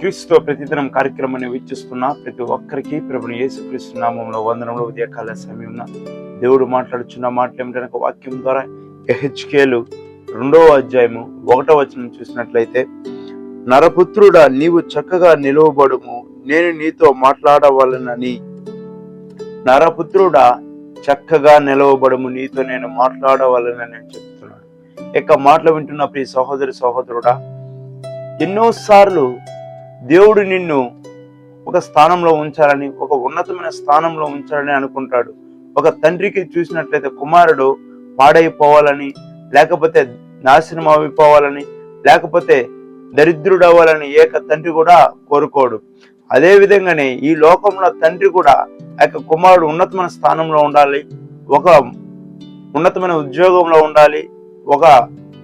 క్రీస్తు ప్రతిదినం కార్యక్రమాన్ని వీక్షిస్తున్న ప్రతి ఒక్కరికి ప్రభుని యేసుక్రీస్తు నామంలో వందనంలో ఉదయకాల సమయంలో దేవుడు మాట్లాడుచున్న మాటలు ఏమిటనక వాక్యం ద్వారా హెచ్కేలు రెండవ అధ్యాయము ఒకటో వచనం చూసినట్లయితే నరపుత్రుడా నీవు చక్కగా నిలువబడుము నేను నీతో మాట్లాడవాలనని. నరపుత్రుడా చక్కగా నిలవబడుము నీతో నేను మాట్లాడవాలని నేను చెప్తున్నాను ఇక మాటలు వింటున్న ప్రియ సహోదరి సహోదరుడా ఎన్నోసార్లు దేవుడు నిన్ను ఒక స్థానంలో ఉంచాలని ఒక ఉన్నతమైన స్థానంలో ఉంచాలని అనుకుంటాడు. ఒక తండ్రికి చూసినట్లయితే కుమారుడు పాడైపోవాలని లేకపోతే నాశనం అయిపోవాలని లేకపోతే దరిద్రుడు అవ్వాలని ఏక తండ్రి కూడా కోరుకోడు. అదే విధంగానే ఈ లోకంలో తండ్రి కూడా ఆ యొక్క కుమారుడు ఉన్నతమైన స్థానంలో ఉండాలి ఒక ఉన్నతమైన ఉద్యోగంలో ఉండాలి ఒక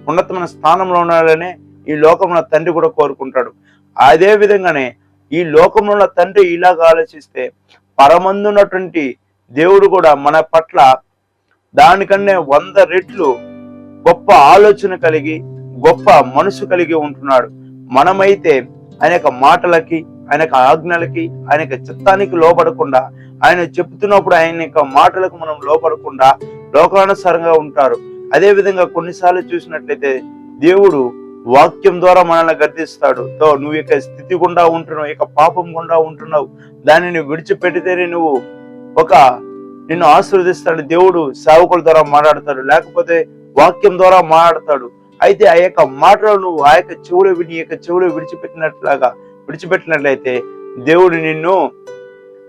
ఉన్నతమైన స్థానంలో ఉండాలని ఈ లోకంలో తండ్రి కూడా కోరుకుంటాడు. అదే విధంగానే ఈ లోకంలో ఉన్న తండ్రి ఇలాగ ఆలోచిస్తే పరమందున్నటువంటి దేవుడు కూడా మన పట్ల దానికన్నా వంద రెట్లు గొప్ప ఆలోచన కలిగి గొప్ప మనసు కలిగి ఉంటున్నాడు. మనమైతే ఆయన యొక్క మాటలకి ఆయన యొక్క ఆజ్ఞలకి ఆయన యొక్క చిత్తానికి లోపడకుండా ఆయన చెప్తున్నప్పుడు ఆయన యొక్క మాటలకు మనం లోపడకుండా లోకానుసారంగా ఉంటారు. అదే విధంగా కొన్నిసార్లు చూసినట్లయితే దేవుడు వాక్యం ద్వారా మనల్ని గర్దిస్తాడు తో నువ్వు యొక్క స్థితి గుండా ఉంటున్నావు యొక్క పాపం గుండా ఉంటున్నావు. దానిని విడిచిపెడితేనే నువ్వు ఒక నిన్ను ఆశీర్వదిస్తాడు. దేవుడు సేవకుల ద్వారా మాట్లాడతాడు లేకపోతే వాక్యం ద్వారా మాట్లాడతాడు. అయితే ఆ యొక్క మాటలు నువ్వు ఆ యొక్క చెవులు విని యొక్క చెవులు విడిచిపెట్టినట్లాగా విడిచిపెట్టినట్లయితే దేవుడు నిన్ను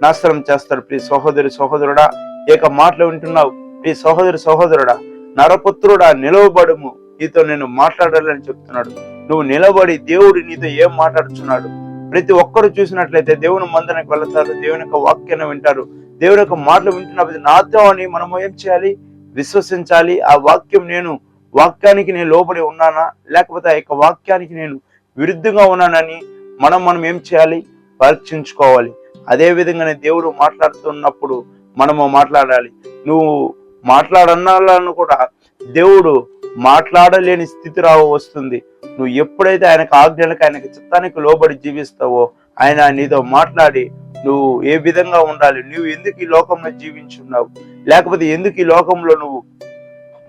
నాశనం చేస్తాడు. ప్రియ సహోదరి సహోదరుడా ఈ యొక్క మాటలు వింటున్నావు. ప్రియ సహోదరి సహోదరుడా నరపుత్రుడా నిలవబడుము. నీతో నేను మాట్లాడాలని చెప్తున్నాడు. నువ్వు నిలబడి దేవుడు నీతో ఏం మాట్లాడుతున్నాడు ప్రతి ఒక్కరు చూసినట్లయితే దేవుని మందనకు వెళతారు దేవుని యొక్క వాక్యాన్ని వింటారు. దేవుని యొక్క మాటలు వింటున్నప్పుడు నాతో అని మనం ఏం చేయాలి? విశ్వసించాలి. ఆ వాక్యం నేను వాక్యానికి నేను లోబడి ఉన్నానా? లేకపోతే ఆ యొక్క వాక్యానికి నేను విరుద్ధంగా ఉన్నానని మనం మనం ఏం చేయాలి? పరీక్షించుకోవాలి. అదే విధంగానే దేవుడు మాట్లాడుతున్నప్పుడు మనము మాట్లాడాలి. నువ్వు మాట్లాడన్నాలను కూడా దేవుడు మాట్లాడలేని స్థితి రావు వస్తుంది. నువ్వు ఎప్పుడైతే ఆయనకు ఆజ్ఞలకు ఆయనకు చిత్తానికి లోబడి జీవిస్తావో ఆయన నీతో మాట్లాడి నువ్వు ఏ విధంగా ఉండాలి నువ్వు ఎందుకు ఈ లోకంలో జీవించున్నావు లేకపోతే ఎందుకు ఈ లోకంలో నువ్వు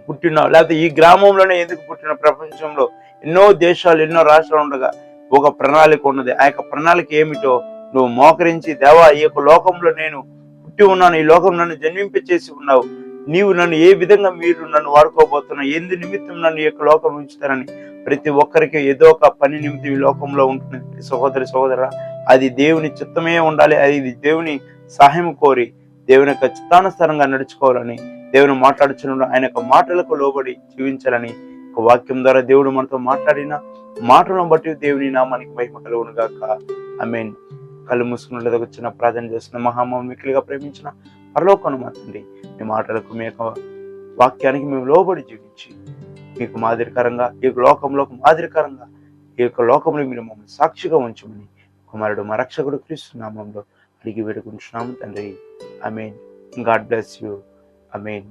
పుట్టినావు లేకపోతే ఈ గ్రామంలోనే ఎందుకు పుట్టిన ప్రపంచంలో ఎన్నో దేశాలు ఎన్నో రాష్ట్రాలు ఉండగా ఒక ప్రణాళిక ఉన్నది. ఆ యొక్క ప్రణాళిక ఏమిటో నువ్వు మోకరించి దేవా ఈ యొక్క లోకంలో నేను పుట్టి ఉన్నాను ఈ లోకం నన్ను జన్మింపచేసి ఉన్నావు నీవు నన్ను ఏ విధంగా మీరు నన్ను వాడుకోబోతున్నావు? ఎందు నిమిత్తం నన్ను ఈ యొక్క లోకం ఉంచుతారని? ప్రతి ఒక్కరికి ఏదో ఒక పని నిమిత్తం ఈ లోకంలో ఉంటుంది సహోదరి సహోదర అది దేవుని చిత్తమే ఉండాలి. అది దేవుని సహాయం కోరి దేవుని యొక్క చిత్తానుసారంగా నడుచుకోవాలని దేవుని మాట్లాడుచున్న ఆయన యొక్క మాటలకు లోబడి జీవించాలని ఒక వాక్యం ద్వారా దేవుడు మనతో మాట్లాడిన మాటలను బట్టి దేవుని నామానికి మహిమ కలుగును గాక ఐ మీన్ కళ్ళు మూసుకున్నట్లుగా వచ్చిన ప్రార్థన చేస్తున్న మహామం మిక్కిలిగా ప్రేమించిన పరలోకను మా మీ మాటలకు మీ యొక్క వాక్యానికి మేము లోబడి జీవించి మీకు మాదిరికరంగా ఈ యొక్క లోకంలో మాదిరికరంగా ఈ యొక్క లోకంలో మీరు మమ్మల్ని సాక్షిగా ఉంచమని కుమారుడు మా రక్షకుడు క్రీస్తు నామంలో అడిగి వేడుకుంటున్నాము తండ్రి. I mean God bless you. I mean